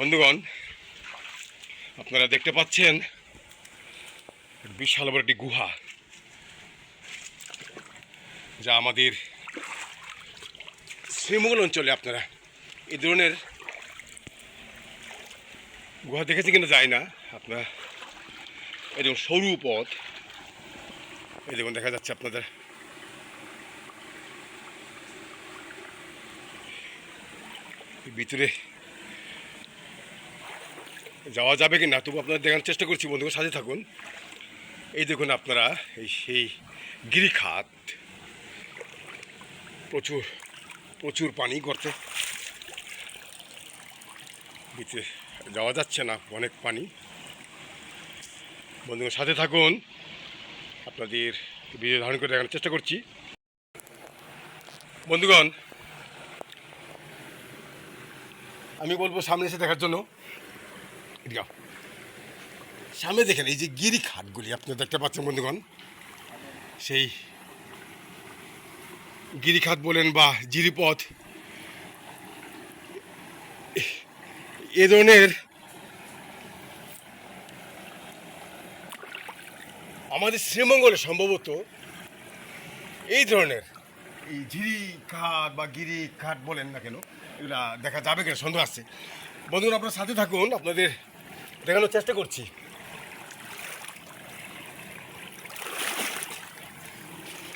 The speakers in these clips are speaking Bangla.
বন্ধুগণ, আপনারা দেখতে পাচ্ছেন বিশাল বড় একটি গুহা, যা আমাদের শ্রীমঙ্গল অঞ্চলে আপনারা এই ধরনের গুহা দেখেছে কিনা যায় না। আপনারা এই দেখুন সরু পথ, এই দেখুন, দেখা যাচ্ছে আপনাদের। ভিতরে যাওয়া যাবে কি না তবু আপনারা দেখার চেষ্টা করছি বন্ধুকে সাথে থাকুন। এই দেখুন আপনারা, এই সেই গিরিখাত প্রচুর প্রচুর পানি করতে ভিতরে যাওয়া যাচ্ছে না, অনেক পানি। বন্ধুগণ, সাথে থাকুন। আপনাদের ভিডিও ধারণ করে দেখানোর চেষ্টা করছি। বন্ধুগণ, আমি বলব সামনে এসে দেখার জন্য সামনে দেখেন, এই যে গিরি খাটগুলি, আপনি দেখতে পাচ্ছেন বন্ধুগণ। সেই গিরিখাত বলেন বা জিরিপথ এ ধরনের আমাদের শ্রীমঙ্গলে সম্ভবত এই ধরনের এই ঝিরি খাট বা গিরি খাট বলেন না কেন, এগুলা দেখা যাবে কিনা, সন্দেহ আছে। বন্ধুরা আপনার সাথে থাকুন, আপনাদের দেখানোর চেষ্টা করছি।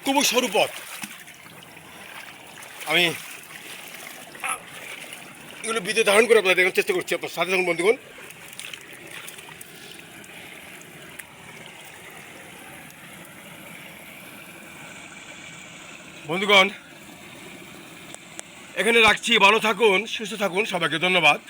খুবই সরু আমি, এগুলো বিদ্যুৎ ধারণ করে আপনাদের দেখানোর চেষ্টা করছি, আপনার সাথে থাকুন বন্ধুগণ। বন্ধুগণ, এখানে রাখছি, ভালো থাকুন, সুস্থ থাকুন, সবাইকে ধন্যবাদ।